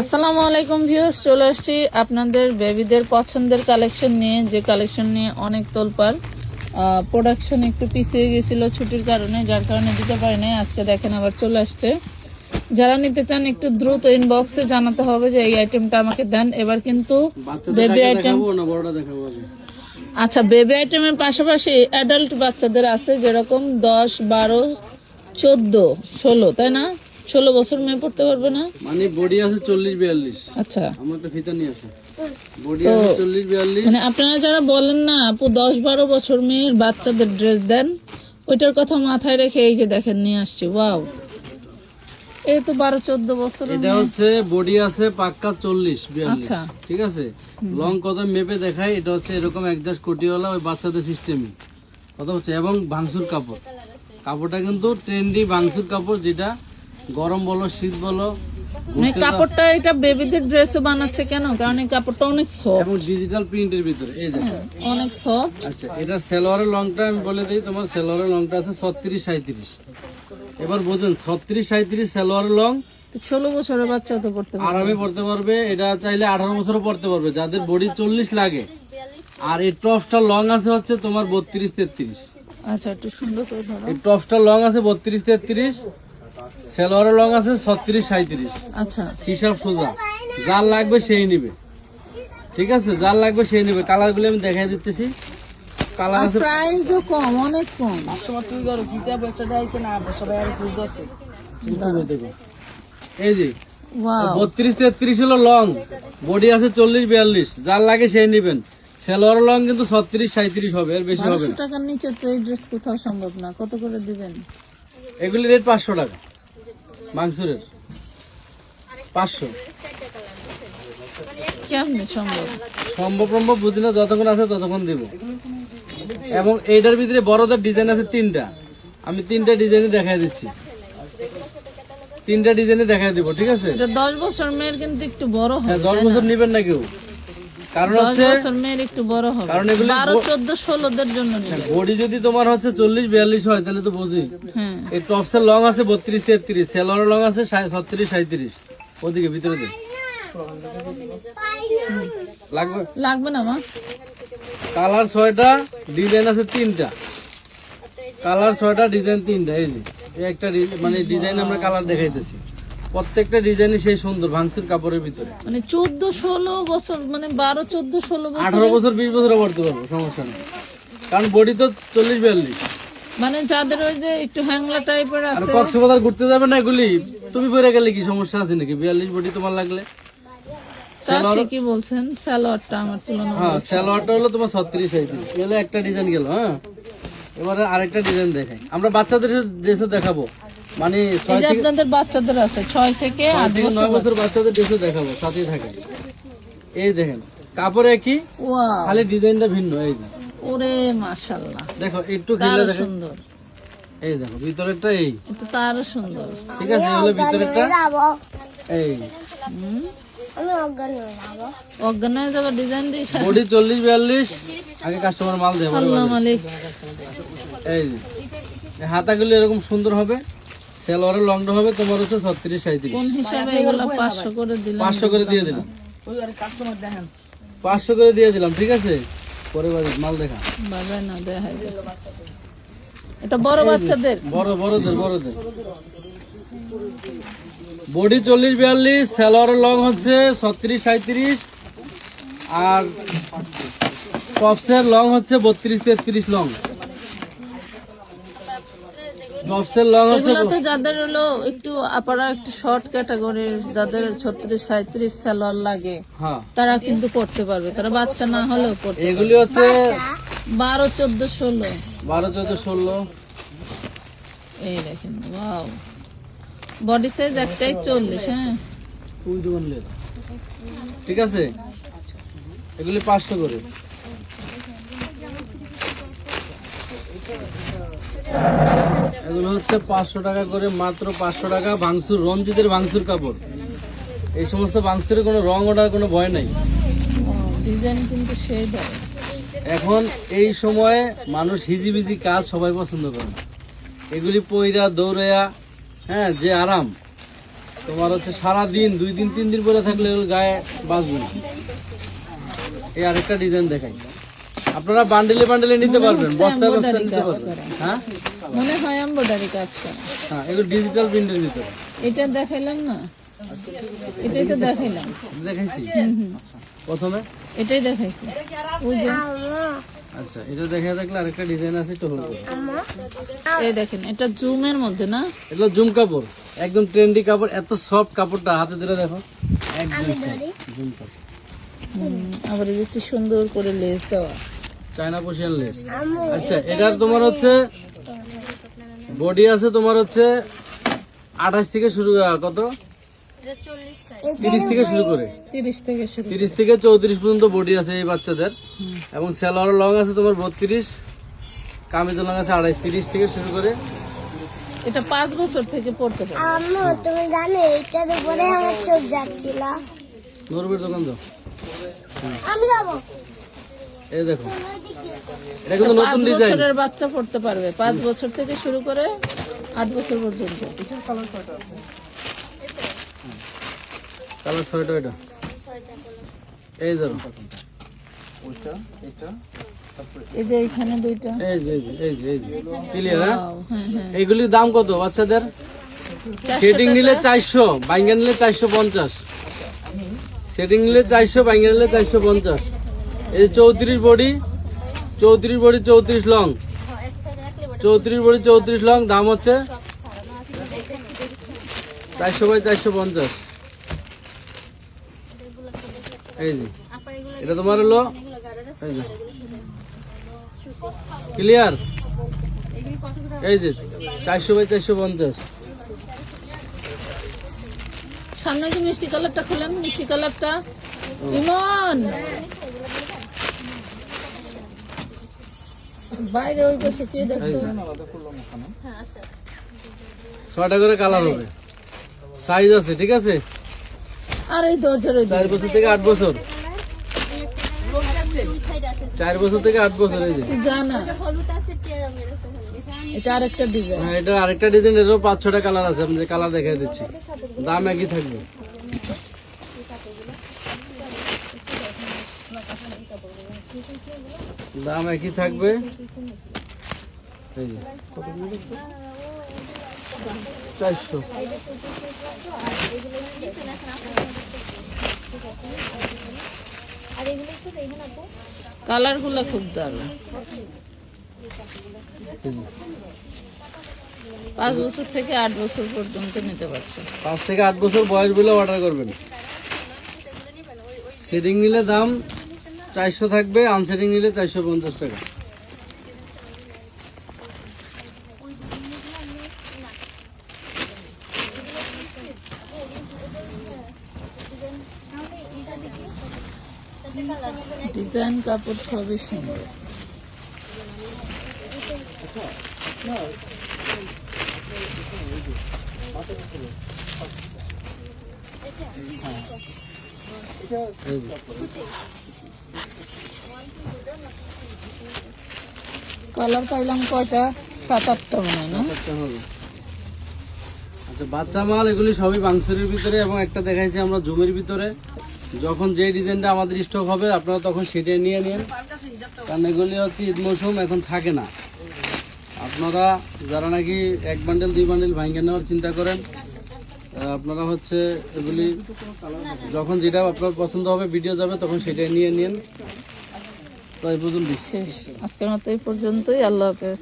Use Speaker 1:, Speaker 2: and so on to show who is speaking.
Speaker 1: আসসালামু আলাইকুম ভিউয়ার্স চলে আসছি আপনাদের বেবিদের পছন্দের কালেকশন নিয়ে। যে কালেকশন নিয়ে অনেক তোলপাড় প্রোডাকশন একটু পিছিয়ে গেছিল ছুটির কারণে যার কারণে দিতে পারি নাই। আজকে দেখেন আবার চলে আসছে। যারা নিতে চান একটু দ্রুত ইনবক্সে জানাতে হবে যে এই আইটেমটা আমাকে দেন। এবার কিন্তু বেবি আইটেম আচ্ছা বেবি আইটেমের পাশাপাশি অ্যাডাল্ট বাচ্চাদের আছে যেরকম দশ বারো চোদ্দ ষোলো তাই না? ষোলো বছর মেয়ে পড়তে পারবে না?
Speaker 2: মানে বডি আছে চল্লিশ বিয়াল্লিশ।
Speaker 1: আচ্ছা।
Speaker 2: আমার একটা ফিতা নিয়ে আসো। বডি আছে চল্লিশ বিয়াল্লিশ।
Speaker 1: মানে আপনারা যারা বলেন না আপু দশ বারো বছর মেয়ের বাচ্চাদের ড্রেস দেন ওইটার কথা মাথায় রেখে এই যে দেখেন নিয়ে আসছি। ওয়াও এই তো বারো চোদ্দ বছর
Speaker 2: এটা হচ্ছে বডি আছে পাক্কা চল্লিশ বিয়াল্লিশ।
Speaker 1: আচ্ছা।
Speaker 2: ঠিক আছে? লং কত মেপে দেখায় এটা হচ্ছে এরকম একজাস্ট কোটিওয়ালা ওই বাচ্চাদের সিস্টেমই কথা হচ্ছে এবং ভাঙসুর কাপড়। কাপড়টা কিন্তু ট্রেন্ডি ভাঙসুর কাপড় যেটা গরম বলো শীত বলো
Speaker 1: মানে কাপড়টা এটা বেবিদের ড্রেসও বানাচ্ছে কেন? কারণ এই কাপড়টা অনেক সফট
Speaker 2: এবং ডিজিটাল প্রিন্টের ভিতরে এই দেখো।
Speaker 1: অনেক সফট
Speaker 2: আচ্ছা এটা সেলোয়ারের লংটা আমি বলে দিই তোমার সেলোয়ারের লংটা আছে ছত্রিশ সাঁত্রিশ এবার বোঝেন ছত্রিশ সাঁত্রিশ সেলোয়ারের লং
Speaker 1: তো ষোলো বছরের বাচ্চাও তো পড়তে পারে
Speaker 2: আরামে পড়তে পারবে এটা চাইলে আঠারো বছরও পড়তে পারবে যাদের বডি চল্লিশ লাগে। আর এই টপসটা লং আছে হচ্ছে তোমার বত্রিশ তেত্রিশ।
Speaker 1: আচ্ছা একটু সুন্দর করে ধরো।
Speaker 2: এই টপসটা লং আছে বত্রিশ তেত্রিশ সেলোয়ারের লং আছে ছত্রিশ সাঁত্রিশ
Speaker 1: আচ্ছা।
Speaker 2: হিসাব সোজা। যার লাগবে সেই নিবে। ঠিক আছে? যার লাগবে সেই নিবে। কালারগুলো আমি দেখাই দিতেছি। কালার আছে
Speaker 1: প্রাইসও কম অনেক কম।
Speaker 2: দেখো। এই যে বত্রিশ তেত্রিশ হলো লং। বডি আছে চল্লিশ বিয়াল্লিশ। যার লাগে সেই নিবেন। সেলোয়ার লং কিন্তু ছত্রিশ সাঁত্রিশ হবে এর বেশি হবে
Speaker 1: টাকার নিচে তো এই ড্রেস কোথাও সম্ভব না। কত করে দিবেন?
Speaker 2: এগুলি রেট পাঁচশো টাকা। মাংসুরের। পাঁচশো।
Speaker 1: সম্ভব?
Speaker 2: সম্ভব বুঝি না যতক্ষণ আছে ততক্ষণ দিব। এবং এইটার ভিতরে বড়দের ডিজাইন আছে তিনটা। আমি তিনটা ডিজাইনে দেখাই দিচ্ছি। তিনটা ডিজাইনে দেখাই দিব ঠিক আছে?
Speaker 1: দশ বছর মেয়ের কিন্তু একটু বড়
Speaker 2: হ্যাঁ দশ বছর নিবেন না কেউ। কারণ হচ্ছে
Speaker 1: মেয়ের একটু বড় হবে।
Speaker 2: কারণ এগুলি
Speaker 1: জন্য নিবে।
Speaker 2: বডি যদি তোমার হচ্ছে চল্লিশ বিয়াল্লিশ হয় তাহলে তো বুঝি
Speaker 1: হ্যাঁ।
Speaker 2: এই টপসের লং আছে বত্রিশ তেত্রিশ। সেলোয়ার লং আছে ছত্রিশ সাঁত্রিশ ওদিকে ভিতরে লাগবে?
Speaker 1: লাগবে না মা।
Speaker 2: কালার ছয়টা ডিজাইন আছে তিনটা। কালার ছয়টা ডিজাইন তিনটা এই যে। একটা মানে ডিজাইন আমরা কালার দেখাইতেছি। প্রত্যেকটা ডিজাইনই সেই সুন্দর ভাঙসুর কাপড়ের ভিতরে।
Speaker 1: মানে চোদ্দ ষোলো বছর মানে বারো চোদ্দ ষোলো বছর
Speaker 2: আঠারো বছর বিশ বছর পড়তে পারব সমস্যা নেই। কারণ বডি তো চল্লিশ বিয়াল্লিশ।
Speaker 1: মানে যাদের ওই যে একটু হ্যাংলা টাইপের আছে
Speaker 2: কক্সবাজার ঘুরতে যাবে না এগুলি? তুমি পরে গেলে কি সমস্যা আছে নাকি? বিয়াল্লিশ বডি তোমার লাগলে?
Speaker 1: ঠিকই বলছেন স্যালোয়ারটা আমার তুলনা
Speaker 2: হ্যাঁ সালোয়ারটা হলো তোমার ছত্রিশ সাঁত্রিশ এগুলো একটা ডিজাইন গেল হ্যাঁ? এবারে আরেকটা ডিজাইন দেখাই। আমরা বাচ্চাদের ড্রেসও দেখাবো। মানে
Speaker 1: এই যে আপনাদের বাচ্চাদের আছে ছয় থেকে
Speaker 2: ছয়
Speaker 1: আট
Speaker 2: থেকে
Speaker 1: বছর
Speaker 2: নয় বছর বাচ্চাদের ড্রেসও দেখাবো সাথেই থাকে এই দেখেন কাপড় একই
Speaker 1: ওয়াও।
Speaker 2: খালি ডিজাইনটা ভিন্ন এই যে।
Speaker 1: ওরে মাশাল্লাহ
Speaker 2: দেখো একটু খেলে দেখেন।
Speaker 1: সুন্দর।
Speaker 2: এই দেখো ভিতরেরটা এই।
Speaker 1: এটা তো আরও সুন্দর।
Speaker 2: ঠিক আছে এগুলো ভিতরেরটা? এই।
Speaker 1: অজ্ঞান হয়ে যাবে ডিজাইন দিয়ে
Speaker 2: বডি চল্লিশ বিয়াল্লিশ। আগে কাস্টমার মাল দেবো এই হাতাগুলো এরকম সুন্দর হবে। সেলোয়ারের লংটা হবে তোমার হচ্ছে ছত্রিশ সাঁত্রিশ
Speaker 1: কোন হিসাবে এগুলো পাঁচশো করে দিলেন
Speaker 2: পাঁচশো করে দিয়ে দিলাম। পাঁচশো করে দিয়ে দিলাম ঠিক আছে? পরে মাল দেখা।
Speaker 1: না এটা বড় বাচ্চাদের?
Speaker 2: বড় বড়দের বড়দের। বডি চল্লিশ বিয়াল্লিশ সেলোয়ারের লং হচ্ছে ছত্রিশ সাঁত্রিশ আর টপসের লং হচ্ছে বত্রিশ তেত্রিশ লং টপসের লং হচ্ছে
Speaker 1: এগুলো তো যাদের হলো একটু আপারা একটু শর্ট ক্যাটাগরির যাদের সালোয়ার লাগে
Speaker 2: হ্যাঁ।
Speaker 1: তারা কিন্তু পড়তে পারবে। তারা বাচ্চা না হলেও পড়তে
Speaker 2: এগুলি হচ্ছে
Speaker 1: বারো চোদ্দ ষোলো।
Speaker 2: বারো চোদ্দ ষোলো।
Speaker 1: এই দেখেন ওয়াও বডি সাইজ একটাই চল্লিশ হ্যাঁ।
Speaker 2: ওই দোকান লে ঠিক আছে? এগুলি পাঁচশো করে। এগুলো হচ্ছে পাঁচশো টাকা করে মাত্র পাঁচশো টাকা ভাঙসুর রঞ্জিতের ভাঙসুর কাপড়। এই সমস্ত ভাঙসুরের কোনো রং ওঠার কোনো ভয় নাই।
Speaker 1: ডিজাইন কিন্তু সেই
Speaker 2: এখন এই সময়ে মানুষ হিজিবিজি কাজ সবাই পছন্দ করে। এগুলি পইরা দৌড়াইয়া হ্যাঁ যে আরাম। তোমার হচ্ছে সারা দিন দুই দিন তিন দিন পরে থাকলে গায়ে বাঁচবে না। এই আরেকটা ডিজাইন দেখাই। আপনারা বান্ডেলে বান্ডেলে নিতে পারবেন
Speaker 1: হচ্ছে
Speaker 2: বস্তায় বস্তায় নিতে পারবেন। হ্যাঁ?
Speaker 1: মনে হয় এমব্রয়ডারি কাজ করা।
Speaker 2: হ্যাঁ এগুলো ডিজিটাল প্রিন্টের ভিতরে
Speaker 1: এটা দেখাইলাম না? এটাই তো দেখাইলাম।
Speaker 2: দেখাইছি? প্রথমে?
Speaker 1: এটাই দেখাইছি। ওই যে
Speaker 2: আচ্ছা এটা দেখে থাকলে আরেকটা ডিজাইন আছে একটু হলুদ।
Speaker 1: এই দেখেন এটা জুমের মধ্যে না?
Speaker 2: এগুলো জুম কাপড় একদম ট্রেন্ডি কাপড় এত সফট কাপড়টা হাতে ধরে দেখো। একদম জুম কাপড়।
Speaker 1: আবার এই যে কি সুন্দর করে লেস দেওয়া।
Speaker 2: চায়না পোশিয়ান লেস আচ্ছা এটার তোমার হচ্ছে বডি আছে তোমার হচ্ছে আঠাশ থেকে শুরু কত? তিরিশ থেকে শুরু করে।
Speaker 1: তিরিশ থেকে
Speaker 2: তিরিশ থেকে চৌত্রিশ পর্যন্ত বডি আছে এই বাচ্চাদের। এবং স্যালোয়ার লং আছে তোমার বত্রিশ কামিজ লং আছে আড়াইশ তিরিশ থেকে শুরু করে।
Speaker 1: এটা পাঁচ বছর থেকে পড়তে পারে।
Speaker 3: আম্মু তুমি জানো এইটার উপরে আমার চোখ যাচ্ছিল।
Speaker 2: দোকান যাও।
Speaker 3: আমি যাব।
Speaker 2: এই দেখো। এটা কিন্তু নতুন ডিজাইন
Speaker 1: বছরের বাচ্চা পড়তে পারবে। পাঁচ বছর থেকে শুরু করে আট বছর পর্যন্ত।
Speaker 2: কালার ছয়টা এটা। এই ধরো
Speaker 1: এই যে এখানে দুইটা।
Speaker 2: এই যে এই যে এই যে ক্লিয়ার হ্যাঁ?
Speaker 1: Wow, হ্যাঁ হ্যাঁ
Speaker 2: এইগুলির দাম কত বাচ্চাদের? সেটিং নিলে চারশো বাইঙ্গা নিলে চারশো পঞ্চাশ। সেটিং নিলে চারশো বাইঙ্গা নিলে চারশো পঞ্চাশ। এই চৌত্রিশ বডি চৌত্রিশ বডি, চৌত্রিশ লং। চৌত্রিশ বডি, চৌত্রিশ লং, দাম হচ্ছে চারশো বাই চারশো পঞ্চাশ। এই যে, এটা তোমার হলো ক্লিয়ার এই যে, চারশো বাই চারশো পঞ্চাশ।
Speaker 1: সামনে যে মিষ্টি কালারটা খুলেন মিষ্টি কালারটা ইমন বাইরে ওই পাশে কে দেখতো?
Speaker 2: ছয়টা করে কালার হবে। সাইজ আছে ঠিক আছে?
Speaker 1: আর এই দরজার ওই
Speaker 2: চার বছর থেকে আট বছর। চার বছর থেকে আট বছর এই যে।
Speaker 1: জানা এটা আরেকটা ডিজাইন
Speaker 2: হ্যাঁ এটা আরেকটা ডিজাইন এরও পাঁচ ছটা কালার আছে আমি যে কালার দেখাই দিচ্ছি। দাম একই থাকবে। দাম একই থাকবে। এই যে। চারশো।
Speaker 1: কালারগুলা খুব দারুণ। পাঁচ বছর থেকে আট বছর পর্যন্ত নিতে পারছে।
Speaker 2: পাঁচ থেকে আট বছর বয়স বলে অর্ডার করবেন। সেটিং নিলে দাম চারশো থাকবে আনসেটিং নিলে চারশো পঞ্চাশ টাকা।
Speaker 1: ডিজাইন কাপড় সবই সুন্দর।
Speaker 2: এই যে
Speaker 1: কালার পাইলাম কয়টা? সাত, আটটা মনে।
Speaker 2: আচ্ছা বাচ্চা মাল এগুলি সবই বাংসুরের ভিতরে এবং একটা দেখাইছি আমরা জুমের ভিতরে। যখন যে ডিজাইনটা আমাদের স্টক হবে, আপনারা তখন সেটাই নিয়ে নিন। কারণ এগুলি হচ্ছে ঈদ মৌসুম, এখন থাকে না। আপনারা যারা নাকি এক বান্ডেল দুই বান্ডেল ভাঙ্গে নেওয়ার চিন্তা করেন আপনারা হচ্ছে এগুলি যখন যেটা আপনার পছন্দ হবে ভিডিও যাবে, তখন সেটাই নিয়ে নিন। তো এই পর্যন্ত
Speaker 1: শেষ। আজকের মতো এই পর্যন্তই। আল্লাহ হাফেজ।